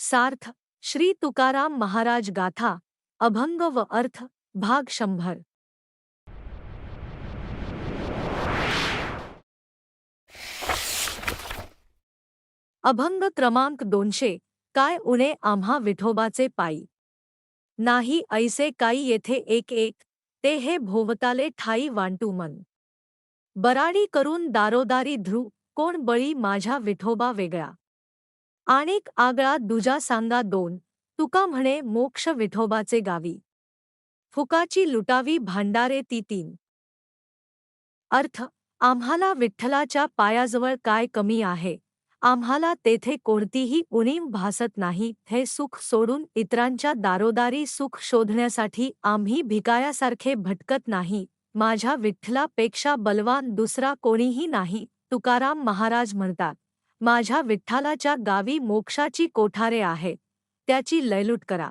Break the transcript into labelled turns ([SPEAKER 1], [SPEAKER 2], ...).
[SPEAKER 1] सार्थ श्री तुकाराम महाराज गाथा अभंग व अर्थ भाग शंभर. अभंग क्रमांक दोनशे काय उणे आम्हा विठोबाचे पायी? नाही ऐसे काही येथे एक एक ते हे भोवताले ठाई वांटू मन. बराडी करून दारोदारी ध्रुव कोण बळी माझ्या विठोबा वेगळा? आणिक आगळा दुजा सांगा दोन तुका म्हणे मोक्ष विठोबाचे गावी. फुकाची लुटावी भांडारे ती तीन. अर्थ आम्हाला विठ्ठलाच्या पायाजवळ काय कमी आहे? आम्हाला तेथे कोणतीही उणीव भासत नाही हे सुख सोडून इतरांच्या दारोदारी सुख शोधण्यासाठी आम्ही भिकायासारखे भटकत नाही माझ्या विठ्ठलापेक्षा बलवान दुसरा कोणीही नाही तुकाराम महाराज म्हणतात. माझ्या विठ्ठलाच्या गावी मोक्षाची कोठारे आहे त्याची लयलूट करा.